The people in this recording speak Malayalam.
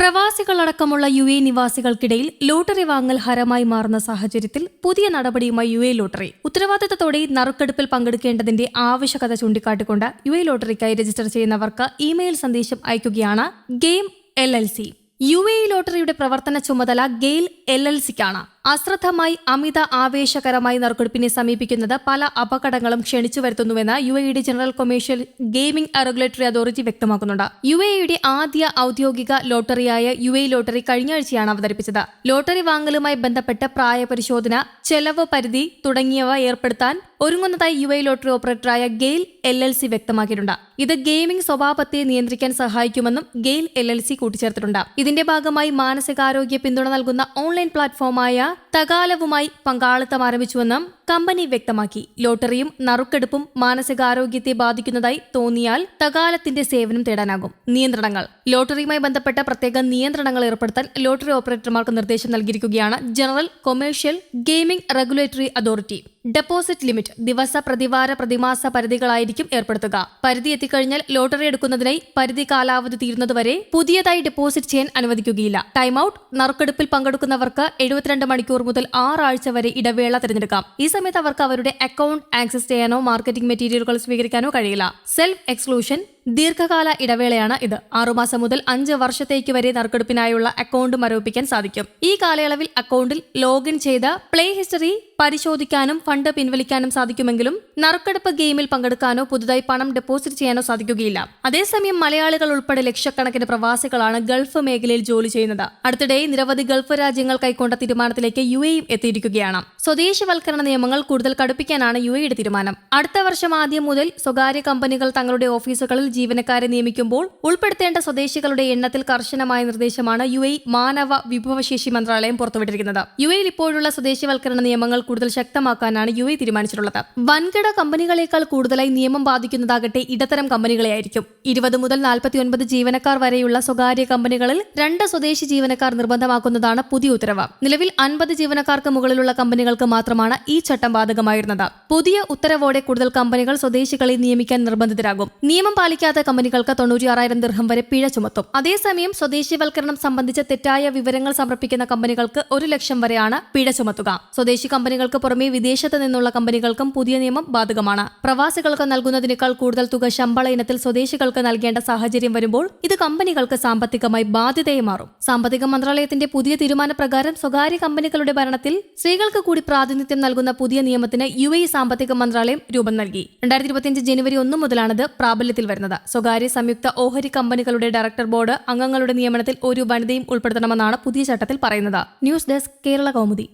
പ്രവാസികളടക്കമുള്ള യു എ നിവാസികൾക്കിടയിൽ ലോട്ടറി വാങ്ങൽ ഹരമായി മാറുന്ന സാഹചര്യത്തിൽ പുതിയ നടപടിയുമായി യു എ ലോട്ടറി. ഉത്തരവാദിത്തത്തോടെ നറുക്കെടുപ്പിൽ പങ്കെടുക്കേണ്ടതിന്റെ ആവശ്യകത ചൂണ്ടിക്കാട്ടിക്കൊണ്ട് യു എ ലോട്ടറിക്കായി രജിസ്റ്റർ ചെയ്യുന്നവർക്ക് ഇമെയിൽ സന്ദേശം അയക്കുകയാണ് game L L C. U A ലോട്ടറിയുടെ പ്രവർത്തന ചുമതല ഗെയിൽ എൽ എൽ സിക്കാണ്. അശ്രദ്ധമായി അമിത ആവേശകരമായി നറുക്കെടുപ്പിനെ സമീപിക്കുന്നത് പല അപകടങ്ങളും ക്ഷണിച്ചു വരുത്തുന്നുവെന്ന് യു എയുടെ general commercial gaming regulatory authority വ്യക്തമാക്കുന്നുണ്ട്. യു എയുടെ ആദ്യ ഔദ്യോഗിക ലോട്ടറിയായ യു എ ലോട്ടറി കഴിഞ്ഞ ആഴ്ചയാണ് അവതരിപ്പിച്ചത്. ലോട്ടറി വാങ്ങലുമായി ബന്ധപ്പെട്ട് പ്രായപരിശോധന ചെലവ് പരിധി തുടങ്ങിയവ ഏർപ്പെടുത്താൻ ഒരുങ്ങുന്നതായി യു എ ലോട്ടറി ഓപ്പറേറ്ററായ ഗെയിൽ എൽ എൽ സി വ്യക്തമാക്കിയിട്ടുണ്ട്. ഇത് ഗെയിമിംഗ് സ്വഭാവത്തെ നിയന്ത്രിക്കാൻ സഹായിക്കുമെന്നും ഗെയിൽ എൽ എൽ സി കൂട്ടിച്ചേർത്തിട്ടുണ്ട്. ഇതിന്റെ ഭാഗമായി മാനസികാരോഗ്യ പിന്തുണ നൽകുന്ന ഓൺലൈൻ പ്ലാറ്റ്ഫോമായ 할렐루야! തകാലവുമായി പങ്കാളിത്തം ആരംഭിച്ചുവെന്നും കമ്പനി വ്യക്തമാക്കി. ലോട്ടറിയും നറുക്കെടുപ്പും മാനസികാരോഗ്യത്തെ ബാധിക്കുന്നതായി തോന്നിയാൽ തകാലത്തിന്റെ സേവനം തേടാനാകും. നിയന്ത്രണങ്ങൾ. ലോട്ടറിയുമായി ബന്ധപ്പെട്ട പ്രത്യേക നിയന്ത്രണങ്ങൾ ഏർപ്പെടുത്താൻ ലോട്ടറി ഓപ്പറേറ്റർമാർക്ക് നിർദ്ദേശം നൽകിയിരിക്കുകയാണ് general commercial gaming regulatory authority. Deposit limit ദിവസ പ്രതിവാര പ്രതിമാസ പരിധികളായിരിക്കും ഏർപ്പെടുത്തുക. പരിധി എത്തിക്കഴിഞ്ഞാൽ ലോട്ടറി എടുക്കുന്നതിനായി പരിധി കാലാവധി തീരുന്നതുവരെ പുതിയതായി ഡെപ്പോസിറ്റ് ചെയ്യാൻ അനുവദിക്കുകയില്ല. Time out. നറുക്കെടുപ്പിൽ പങ്കെടുക്കുന്നവർക്ക് എഴുപത്തിരണ്ട് മണിക്കൂർ മുതൽ ആറാഴ്ച വരെ ഇടവേള തിരഞ്ഞെടുക്കാം. ഈ സമയത്ത് അവർക്ക് അവരുടെ അക്കൗണ്ട് ആക്സസ് ചെയ്യാനോ മാർക്കറ്റിംഗ് മെറ്റീരിയലുകൾ സ്വീകരിക്കാനോ കഴിയില്ല. സെൽഫ് എക്സ്ക്ലൂഷൻ ദീർഘകാല ഇടവേളയാണ് ഇത്. ആറുമാസം മുതൽ അഞ്ച് വർഷത്തേക്ക് വരെ നറുക്കെടുപ്പിനായുള്ള അക്കൗണ്ട് മരവിപ്പിക്കാൻ സാധിക്കും. ഈ കാലയളവിൽ അക്കൗണ്ടിൽ ലോഗിൻ ചെയ്ത് പ്ലേ ഹിസ്റ്ററി പരിശോധിക്കാനും ഫണ്ട് പിൻവലിക്കാനും സാധിക്കുമെങ്കിലും നറുക്കെടുപ്പ് ഗെയിമിൽ പങ്കെടുക്കാനോ പുതുതായി പണം ഡെപ്പോസിറ്റ് ചെയ്യാനോ സാധിക്കുകയില്ല. അതേസമയം മലയാളികൾ ഉൾപ്പെടെ ലക്ഷക്കണക്കിന് പ്രവാസികളാണ് ഗൾഫ് മേഖലയിൽ ജോലി ചെയ്യുന്നത്. അടുത്തിടെ നിരവധി ഗൾഫ് രാജ്യങ്ങൾ കൈക്കൊണ്ട തീരുമാനത്തിലേക്ക് യു എയും എത്തിയിരിക്കുകയാണ്. സ്വദേശവൽക്കരണ നിയമങ്ങൾ കൂടുതൽ കടുപ്പിക്കാനാണ് യു എയുടെ തീരുമാനം. അടുത്ത വർഷം ആദ്യം മുതൽ സ്വകാര്യ കമ്പനികൾ തങ്ങളുടെ ഓഫീസുകളിൽ ജീവനക്കാരെ നിയമിക്കുമ്പോൾ ഉൾപ്പെടുത്തേണ്ട സ്വദേശികളുടെ എണ്ണത്തിൽ കർശനമായ നിർദ്ദേശമാണ് യു മാനവ വിഭവശേഷി മന്ത്രാലയം പുറത്തുവിട്ടിരിക്കുന്നത്. യു എയിൽ ഇപ്പോഴുള്ള സ്വദേശിവൽക്കരണ നിയമങ്ങൾ കൂടുതൽ ശക്തമാക്കാനാണ് യു എ തീരുമാനിച്ചിട്ടുള്ളത്. വൻകിട കമ്പനികളെക്കാൾ കൂടുതലായി നിയമം ബാധിക്കുന്നതാകട്ടെ ഇടത്തരം കമ്പനികളെയായിരിക്കും. ഇരുപത് മുതൽ നാൽപ്പത്തിയൊൻപത് ജീവനക്കാർ വരെയുള്ള സ്വകാര്യ കമ്പനികളിൽ രണ്ട് സ്വദേശി ജീവനക്കാർ നിർബന്ധമാക്കുന്നതാണ് പുതിയ ഉത്തരവ്. നിലവിൽ അൻപത് ജീവനക്കാർക്ക് മുകളിലുള്ള കമ്പനികൾക്ക് മാത്രമാണ് ഈ ചട്ടം ബാധകമായിരുന്നത്. പുതിയ ഉത്തരവോടെ കൂടുതൽ കമ്പനികൾ സ്വദേശികളെ നിയമിക്കാൻ നിർബന്ധിതരാകും. നിയമം പാലിക്കാത്ത കമ്പനികൾക്ക് തൊണ്ണൂറ്റിയാറായിരം ദിർഹം വരെ പിഴ ചുമത്തും. അതേസമയം സ്വദേശിവൽക്കരണം സംബന്ധിച്ച തെറ്റായ വിവരങ്ങൾ സമർപ്പിക്കുന്ന കമ്പനികൾക്ക് ഒരു ലക്ഷം വരെയാണ് പിഴ ചുമത്തുക. സ്വദേശി കമ്പനികൾക്ക് പുറമെ വിദേശത്ത് നിന്നുള്ള കമ്പനികൾക്കും പുതിയ നിയമം ബാധകമാണ്. പ്രവാസികൾക്ക് നൽകുന്നതിനേക്കാൾ കൂടുതൽ തുക ശമ്പള ഇനത്തിൽ സ്വദേശികൾക്ക് നൽകേണ്ട സാഹചര്യം വരുമ്പോൾ ഇത് കമ്പനികൾക്ക് സാമ്പത്തികമായി ബാധ്യതയെ മാറും. സാമ്പത്തിക മന്ത്രാലയത്തിന്റെ പുതിയ തീരുമാനപ്രകാരം സ്വകാര്യ കമ്പനികളുടെ ഭരണത്തിൽ സ്ത്രീകൾക്ക് കൂടി പ്രാതിനിധ്യം നൽകുന്ന പുതിയ നിയമത്തിന് യു സാമ്പത്തിക മന്ത്രാലയം രൂപം നൽകി. രണ്ടായിരത്തി ഇരുപത്തിയഞ്ച് ജനുവരി ഒന്ന് മുതലാണിത് പ്രാബല്യത്തിൽ വരുന്നത്. സ്വകാര്യ സംയുക്ത ഓഹരി കമ്പനികളുടെ ഡയറക്ടർ ബോർഡ് അംഗങ്ങളുടെ നിയമനത്തിൽ ഒരു വനിതയും ഉൾപ്പെടുത്തണമെന്നാണ് പുതിയ ചട്ടത്തിൽ പറയുന്നത്. News desk Kerala Kaumudi.